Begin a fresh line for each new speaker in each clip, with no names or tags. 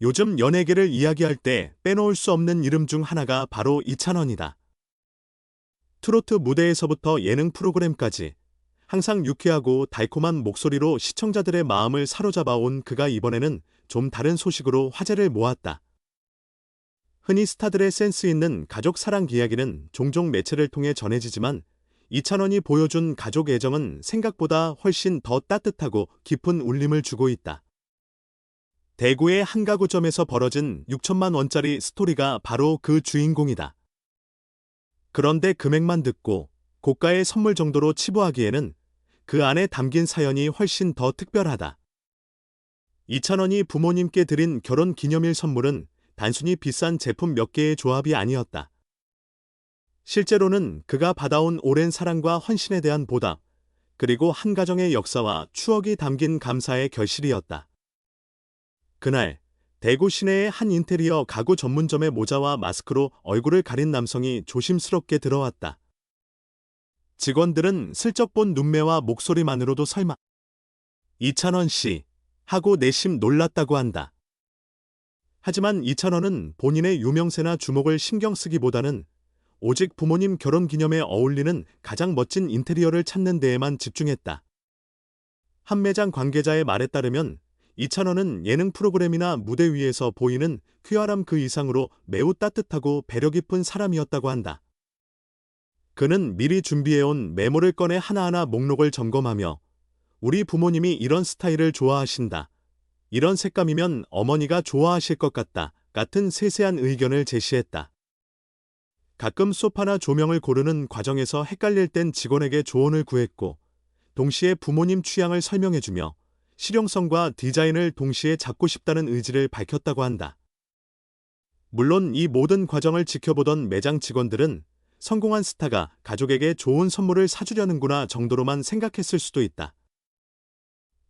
요즘 연예계를 이야기할 때 빼놓을 수 없는 이름 중 하나가 바로 이찬원이다. 트로트 무대에서부터 예능 프로그램까지 항상 유쾌하고 달콤한 목소리로 시청자들의 마음을 사로잡아온 그가 이번에는 좀 다른 소식으로 화제를 모았다. 흔히 스타들의 센스 있는 가족 사랑 이야기는 종종 매체를 통해 전해지지만 이찬원이 보여준 가족 애정은 생각보다 훨씬 더 따뜻하고 깊은 울림을 주고 있다. 대구의 한 가구점에서 벌어진 6천만 원짜리 스토리가 바로 그 주인공이다. 그런데 금액만 듣고 고가의 선물 정도로 치부하기에는 그 안에 담긴 사연이 훨씬 더 특별하다. 2천원이 부모님께 드린 결혼 기념일 선물은 단순히 비싼 제품 몇 개의 조합이 아니었다. 실제로는 그가 받아온 오랜 사랑과 헌신에 대한 보답, 그리고 한 가정의 역사와 추억이 담긴 감사의 결실이었다. 그날 대구 시내의 한 인테리어 가구 전문점의 모자와 마스크로 얼굴을 가린 남성이 조심스럽게 들어왔다. 직원들은 슬쩍 본 눈매와 목소리만으로도 설마 이찬원 씨 하고 내심 놀랐다고 한다. 하지만 이찬원은 본인의 유명세나 주목을 신경 쓰기보다는 오직 부모님 결혼 기념에 어울리는 가장 멋진 인테리어를 찾는 데에만 집중했다. 한 매장 관계자의 말에 따르면 이찬원은 예능 프로그램이나 무대 위에서 보이는 퀴어람 그 이상으로 매우 따뜻하고 배려 깊은 사람이었다고 한다. 그는 미리 준비해온 메모를 꺼내 하나하나 목록을 점검하며 우리 부모님이 이런 스타일을 좋아하신다. 이런 색감이면 어머니가 좋아하실 것 같다. 같은 세세한 의견을 제시했다. 가끔 소파나 조명을 고르는 과정에서 헷갈릴 땐 직원에게 조언을 구했고, 동시에 부모님 취향을 설명해주며 실용성과 디자인을 동시에 잡고 싶다는 의지를 밝혔다고 한다. 물론 이 모든 과정을 지켜보던 매장 직원들은 성공한 스타가 가족에게 좋은 선물을 사주려는구나 정도로만 생각했을 수도 있다.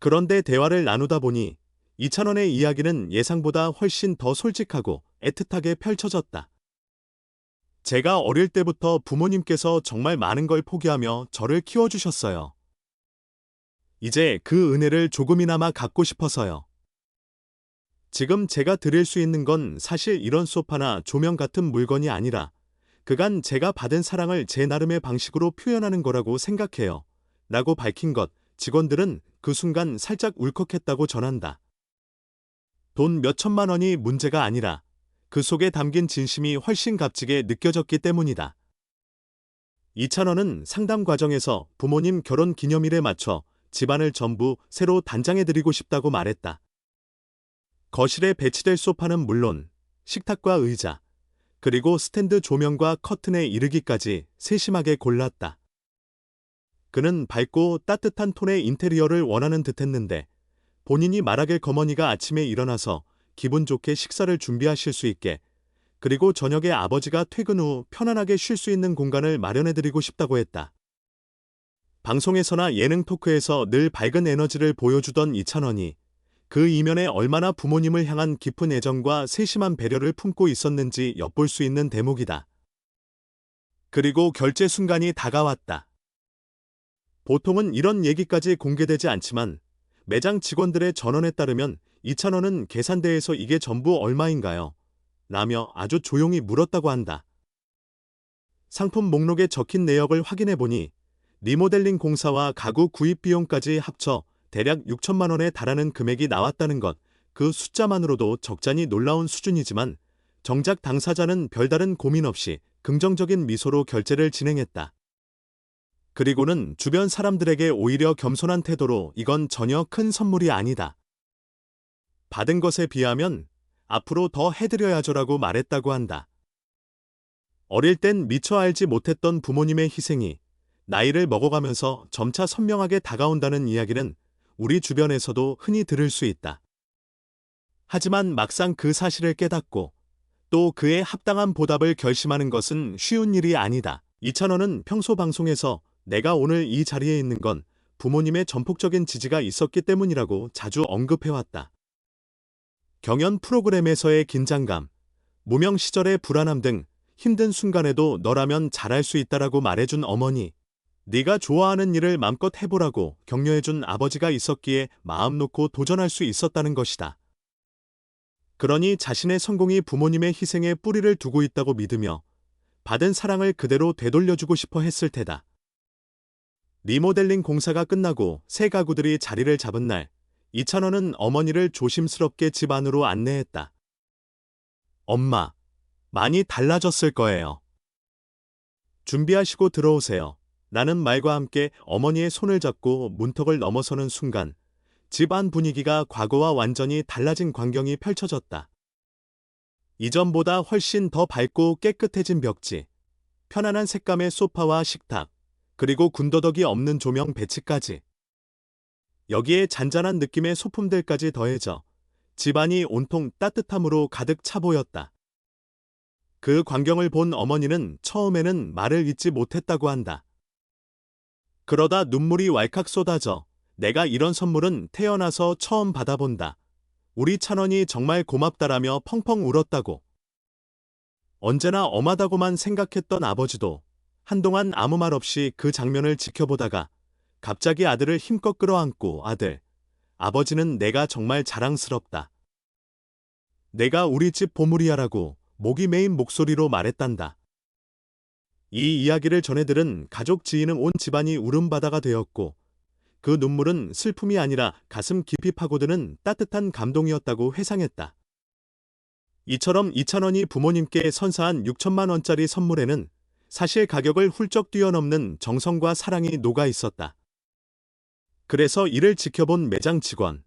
그런데 대화를 나누다 보니 이찬원의 이야기는 예상보다 훨씬 더 솔직하고 애틋하게 펼쳐졌다. 제가 어릴 때부터 부모님께서 정말 많은 걸 포기하며 저를 키워주셨어요. 이제 그 은혜를 조금이나마 갚고 싶어서요. 지금 제가 드릴 수 있는 건 사실 이런 소파나 조명 같은 물건이 아니라 그간 제가 받은 사랑을 제 나름의 방식으로 표현하는 거라고 생각해요. 라고 밝힌 것, 직원들은 그 순간 살짝 울컥했다고 전한다. 돈 몇천만 원이 문제가 아니라 그 속에 담긴 진심이 훨씬 값지게 느껴졌기 때문이다. 이찬원은 상담 과정에서 부모님 결혼 기념일에 맞춰 집안을 전부 새로 단장해드리고 싶다고 말했다. 거실에 배치될 소파는 물론 식탁과 의자, 그리고 스탠드 조명과 커튼에 이르기까지 세심하게 골랐다. 그는 밝고 따뜻한 톤의 인테리어를 원하는 듯 했는데 본인이 말하길 거머니가 아침에 일어나서 기분 좋게 식사를 준비하실 수 있게 그리고 저녁에 아버지가 퇴근 후 편안하게 쉴 수 있는 공간을 마련해드리고 싶다고 했다. 방송에서나 예능 토크에서 늘 밝은 에너지를 보여주던 이찬원이 그 이면에 얼마나 부모님을 향한 깊은 애정과 세심한 배려를 품고 있었는지 엿볼 수 있는 대목이다. 그리고 결제 순간이 다가왔다. 보통은 이런 얘기까지 공개되지 않지만 매장 직원들의 전원에 따르면 이찬원은 계산대에서 이게 전부 얼마인가요? 라며 아주 조용히 물었다고 한다. 상품 목록에 적힌 내역을 확인해 보니 리모델링 공사와 가구 구입 비용까지 합쳐 대략 6천만 원에 달하는 금액이 나왔다는 것, 그 숫자만으로도 적잖이 놀라운 수준이지만 정작 당사자는 별다른 고민 없이 긍정적인 미소로 결제를 진행했다. 그리고는 주변 사람들에게 오히려 겸손한 태도로 이건 전혀 큰 선물이 아니다. 받은 것에 비하면 앞으로 더 해드려야죠라고 말했다고 한다. 어릴 땐 미처 알지 못했던 부모님의 희생이 나이를 먹어가면서 점차 선명하게 다가온다는 이야기는 우리 주변에서도 흔히 들을 수 있다. 하지만 막상 그 사실을 깨닫고 또 그에 합당한 보답을 결심하는 것은 쉬운 일이 아니다. 이찬원은 평소 방송에서 내가 오늘 이 자리에 있는 건 부모님의 전폭적인 지지가 있었기 때문이라고 자주 언급해왔다. 경연 프로그램에서의 긴장감, 무명 시절의 불안함 등 힘든 순간에도 너라면 잘할 수 있다라고 말해준 어머니, 네가 좋아하는 일을 맘껏 해보라고 격려해준 아버지가 있었기에 마음 놓고 도전할 수 있었다는 것이다. 그러니 자신의 성공이 부모님의 희생에 뿌리를 두고 있다고 믿으며 받은 사랑을 그대로 되돌려주고 싶어 했을 테다. 리모델링 공사가 끝나고 새 가구들이 자리를 잡은 날, 이찬원은 어머니를 조심스럽게 집 안으로 안내했다. 엄마, 많이 달라졌을 거예요. 준비하시고 들어오세요. 라는 말과 함께 어머니의 손을 잡고 문턱을 넘어서는 순간 집안 분위기가 과거와 완전히 달라진 광경이 펼쳐졌다. 이전보다 훨씬 더 밝고 깨끗해진 벽지, 편안한 색감의 소파와 식탁, 그리고 군더더기 없는 조명 배치까지. 여기에 잔잔한 느낌의 소품들까지 더해져 집안이 온통 따뜻함으로 가득 차 보였다. 그 광경을 본 어머니는 처음에는 말을 잇지 못했다고 한다. 그러다 눈물이 왈칵 쏟아져 내가 이런 선물은 태어나서 처음 받아본다. 우리 찬원이 정말 고맙다라며 펑펑 울었다고. 언제나 엄하다고만 생각했던 아버지도 한동안 아무 말 없이 그 장면을 지켜보다가 갑자기 아들을 힘껏 끌어안고 아들, 아버지는 내가 정말 자랑스럽다. 내가 우리 집 보물이야라고 목이 메인 목소리로 말했단다. 이 이야기를 전해들은 가족 지인은 온 집안이 울음바다가 되었고 그 눈물은 슬픔이 아니라 가슴 깊이 파고드는 따뜻한 감동이었다고 회상했다. 이처럼 이찬원이 부모님께 선사한 6천만 원짜리 선물에는 사실 가격을 훌쩍 뛰어넘는 정성과 사랑이 녹아 있었다. 그래서 이를 지켜본 매장 직원,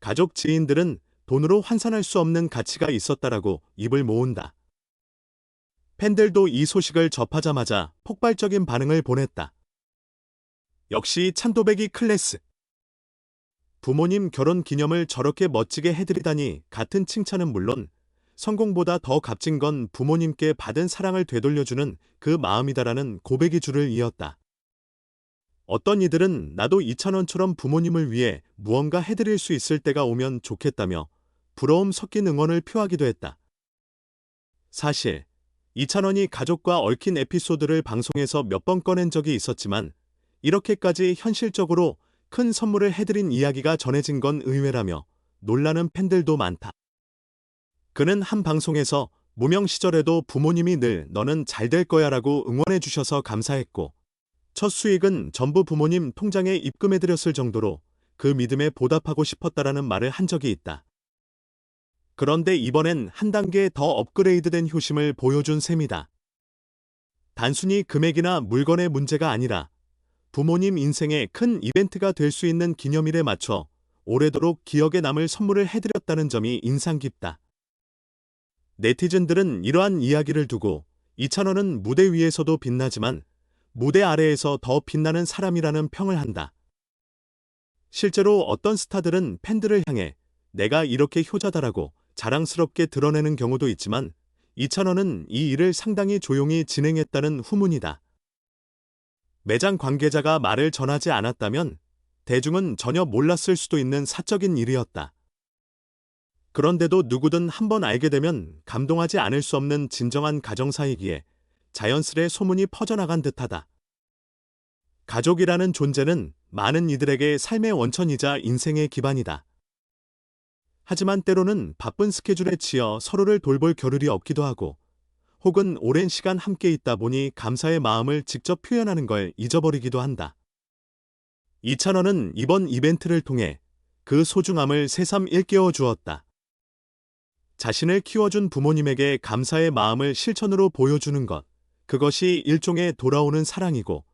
가족 지인들은 돈으로 환산할 수 없는 가치가 있었다라고 입을 모은다. 팬들도 이 소식을 접하자마자 폭발적인 반응을 보냈다. 역시 찬도배기 클래스. 부모님 결혼 기념을 저렇게 멋지게 해드리다니 같은 칭찬은 물론 성공보다 더 값진 건 부모님께 받은 사랑을 되돌려주는 그 마음이다라는 고백이 줄을 이었다. 어떤 이들은 나도 이찬원처럼 부모님을 위해 무언가 해드릴 수 있을 때가 오면 좋겠다며 부러움 섞인 응원을 표하기도 했다. 사실 이찬원이 가족과 얽힌 에피소드를 방송에서 몇 번 꺼낸 적이 있었지만 이렇게까지 현실적으로 큰 선물을 해드린 이야기가 전해진 건 의외라며 놀라는 팬들도 많다. 그는 한 방송에서 무명 시절에도 부모님이 늘 너는 잘 될 거야 라고 응원해 주셔서 감사했고 첫 수익은 전부 부모님 통장에 입금해 드렸을 정도로 그 믿음에 보답하고 싶었다라는 말을 한 적이 있다. 그런데 이번엔 한 단계 더 업그레이드된 효심을 보여준 셈이다. 단순히 금액이나 물건의 문제가 아니라 부모님 인생에 큰 이벤트가 될 수 있는 기념일에 맞춰 오래도록 기억에 남을 선물을 해드렸다는 점이 인상 깊다. 네티즌들은 이러한 이야기를 두고 이찬원은 무대 위에서도 빛나지만 무대 아래에서 더 빛나는 사람이라는 평을 한다. 실제로 어떤 스타들은 팬들을 향해 내가 이렇게 효자다라고 자랑스럽게 드러내는 경우도 있지만 이찬원은 이 일을 상당히 조용히 진행했다는 후문이다. 매장 관계자가 말을 전하지 않았다면 대중은 전혀 몰랐을 수도 있는 사적인 일이었다. 그런데도 누구든 한번 알게 되면 감동하지 않을 수 없는 진정한 가정사이기에 자연스레 소문이 퍼져나간 듯하다. 가족이라는 존재는 많은 이들에게 삶의 원천이자 인생의 기반이다. 하지만 때로는 바쁜 스케줄에 치여 서로를 돌볼 겨를이 없기도 하고 혹은 오랜 시간 함께 있다 보니 감사의 마음을 직접 표현하는 걸 잊어버리기도 한다. 이찬원은 이번 이벤트를 통해 그 소중함을 새삼 일깨워 주었다. 자신을 키워준 부모님에게 감사의 마음을 실천으로 보여주는 것, 그것이 일종의 돌아오는 사랑이고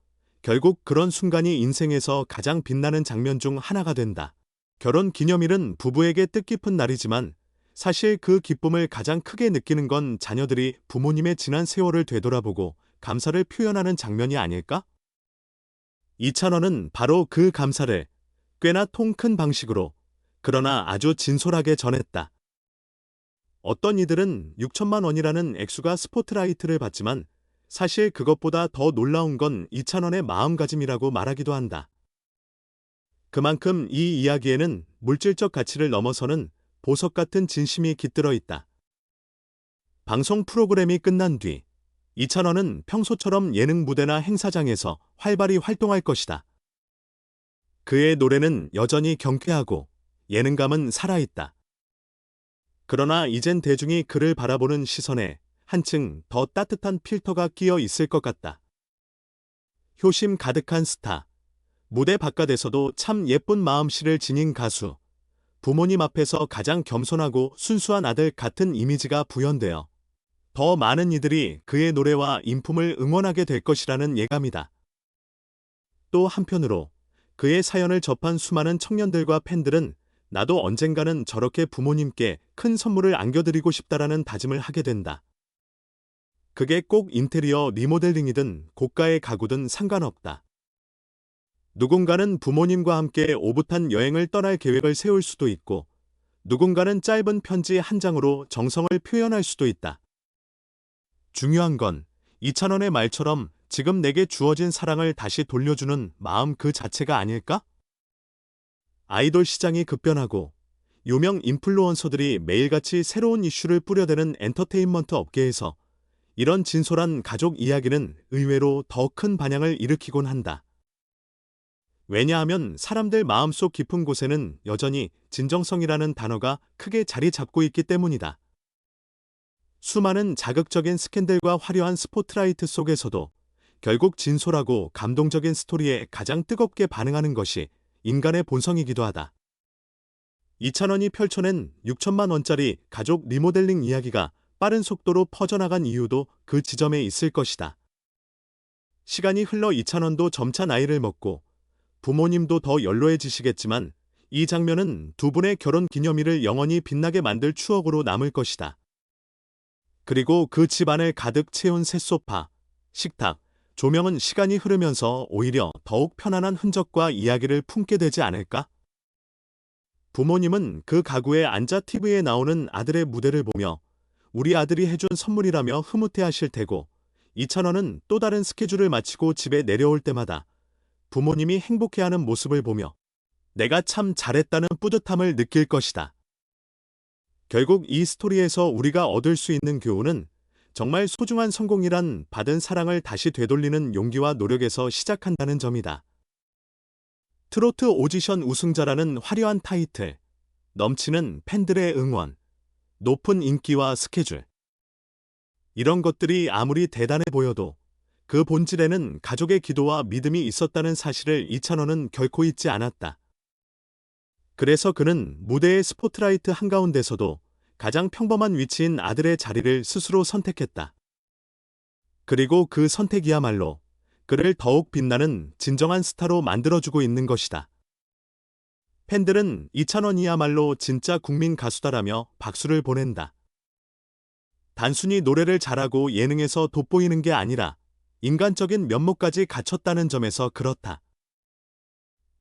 결국 그런 순간이 인생에서 가장 빛나는 장면 중 하나가 된다. 결혼 기념일은 부부에게 뜻깊은 날이지만 사실 그 기쁨을 가장 크게 느끼는 건 자녀들이 부모님의 지난 세월을 되돌아보고 감사를 표현하는 장면이 아닐까? 이찬원은 바로 그 감사를 꽤나 통 큰 방식으로 그러나 아주 진솔하게 전했다. 어떤 이들은 6천만 원이라는 액수가 스포트라이트를 받지만 사실 그것보다 더 놀라운 건 이찬원의 마음가짐이라고 말하기도 한다. 그만큼 이 이야기에는 물질적 가치를 넘어서는 보석 같은 진심이 깃들어 있다. 방송 프로그램이 끝난 뒤 이찬원은 평소처럼 예능 무대나 행사장에서 활발히 활동할 것이다. 그의 노래는 여전히 경쾌하고 예능감은 살아있다. 그러나 이젠 대중이 그를 바라보는 시선에 한층 더 따뜻한 필터가 끼어 있을 것 같다. 효심 가득한 스타. 무대 바깥에서도 참 예쁜 마음씨를 지닌 가수. 부모님 앞에서 가장 겸손하고 순수한 아들 같은 이미지가 부연되어 더 많은 이들이 그의 노래와 인품을 응원하게 될 것이라는 예감이다. 또 한편으로 그의 사연을 접한 수많은 청년들과 팬들은 나도 언젠가는 저렇게 부모님께 큰 선물을 안겨드리고 싶다라는 다짐을 하게 된다. 그게 꼭 인테리어 리모델링이든 고가의 가구든 상관없다. 누군가는 부모님과 함께 오붓한 여행을 떠날 계획을 세울 수도 있고, 누군가는 짧은 편지 한 장으로 정성을 표현할 수도 있다. 중요한 건 이찬원의 말처럼 지금 내게 주어진 사랑을 다시 돌려주는 마음 그 자체가 아닐까? 아이돌 시장이 급변하고 유명 인플루언서들이 매일같이 새로운 이슈를 뿌려대는 엔터테인먼트 업계에서 이런 진솔한 가족 이야기는 의외로 더 큰 반향을 일으키곤 한다. 왜냐하면 사람들 마음속 깊은 곳에는 여전히 진정성이라는 단어가 크게 자리 잡고 있기 때문이다. 수많은 자극적인 스캔들과 화려한 스포트라이트 속에서도 결국 진솔하고 감동적인 스토리에 가장 뜨겁게 반응하는 것이 인간의 본성이기도 하다. 이찬원이 펼쳐낸 6천만 원짜리 가족 리모델링 이야기가 빠른 속도로 퍼져나간 이유도 그 지점에 있을 것이다. 시간이 흘러 이찬원도 점차 나이를 먹고 부모님도 더 연로해지시겠지만 이 장면은 두 분의 결혼 기념일을 영원히 빛나게 만들 추억으로 남을 것이다. 그리고 그 집안을 가득 채운 새 소파, 식탁, 조명은 시간이 흐르면서 오히려 더욱 편안한 흔적과 이야기를 품게 되지 않을까? 부모님은 그 가구에 앉아 TV에 나오는 아들의 무대를 보며 우리 아들이 해준 선물이라며 흐뭇해 하실 테고 이찬원은 또 다른 스케줄을 마치고 집에 내려올 때마다 부모님이 행복해하는 모습을 보며 내가 참 잘했다는 뿌듯함을 느낄 것이다. 결국 이 스토리에서 우리가 얻을 수 있는 교훈은 정말 소중한 성공이란 받은 사랑을 다시 되돌리는 용기와 노력에서 시작한다는 점이다. 트로트 오디션 우승자라는 화려한 타이틀, 넘치는 팬들의 응원, 높은 인기와 스케줄. 이런 것들이 아무리 대단해 보여도 그 본질에는 가족의 기도와 믿음이 있었다는 사실을 이찬원은 결코 잊지 않았다. 그래서 그는 무대의 스포트라이트 한가운데서도 가장 평범한 위치인 아들의 자리를 스스로 선택했다. 그리고 그 선택이야말로 그를 더욱 빛나는 진정한 스타로 만들어주고 있는 것이다. 팬들은 이찬원이야말로 진짜 국민 가수다라며 박수를 보낸다. 단순히 노래를 잘하고 예능에서 돋보이는 게 아니라 인간적인 면모까지 갖췄다는 점에서 그렇다.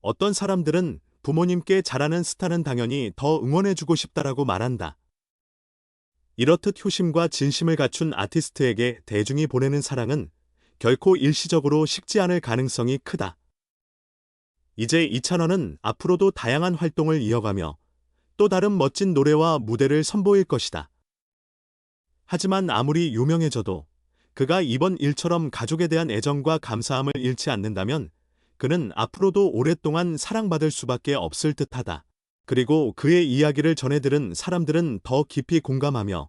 어떤 사람들은 부모님께 잘하는 스타는 당연히 더 응원해주고 싶다라고 말한다. 이렇듯 효심과 진심을 갖춘 아티스트에게 대중이 보내는 사랑은 결코 일시적으로 식지 않을 가능성이 크다. 이제 이찬원은 앞으로도 다양한 활동을 이어가며 또 다른 멋진 노래와 무대를 선보일 것이다. 하지만 아무리 유명해져도 그가 이번 일처럼 가족에 대한 애정과 감사함을 잃지 않는다면 그는 앞으로도 오랫동안 사랑받을 수밖에 없을 듯하다. 그리고 그의 이야기를 전해들은 사람들은 더 깊이 공감하며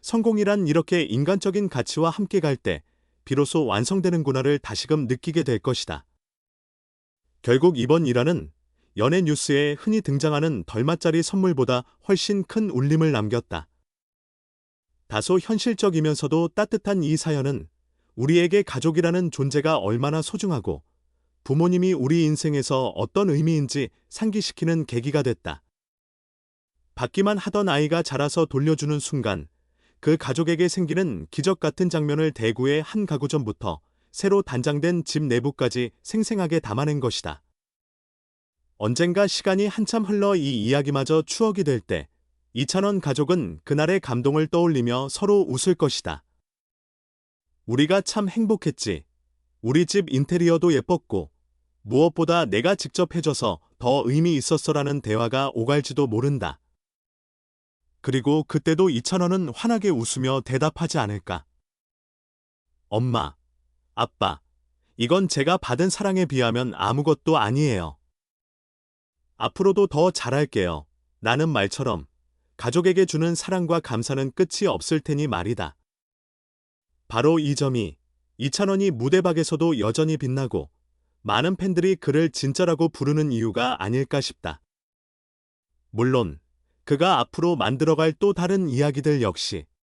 성공이란 이렇게 인간적인 가치와 함께 갈 때 비로소 완성되는구나를 다시금 느끼게 될 것이다. 결국 이번 일화는 연예 뉴스에 흔히 등장하는 덜맛짜리 선물보다 훨씬 큰 울림을 남겼다. 다소 현실적이면서도 따뜻한 이 사연은 우리에게 가족이라는 존재가 얼마나 소중하고 부모님이 우리 인생에서 어떤 의미인지 상기시키는 계기가 됐다. 받기만 하던 아이가 자라서 돌려주는 순간 그 가족에게 생기는 기적 같은 장면을 대구의 한 가구점부터 새로 단장된 집 내부까지 생생하게 담아낸 것이다. 언젠가 시간이 한참 흘러 이 이야기마저 추억이 될 때 이찬원 가족은 그날의 감동을 떠올리며 서로 웃을 것이다. 우리가 참 행복했지. 우리 집 인테리어도 예뻤고 무엇보다 내가 직접 해줘서 더 의미 있었어라는 대화가 오갈지도 모른다. 그리고 그때도 이찬원은 환하게 웃으며 대답하지 않을까. 엄마, 아빠, 이건 제가 받은 사랑에 비하면 아무것도 아니에요. 앞으로도 더 잘할게요. 나는 말처럼 가족에게 주는 사랑과 감사는 끝이 없을 테니 말이다. 바로 이 점이 이찬원이 무대박에서도 여전히 빛나고 많은 팬들이 그를 진짜라고 부르는 이유가 아닐까 싶다. 물론 그가 앞으로 만들어갈 또 다른 이야기들 역시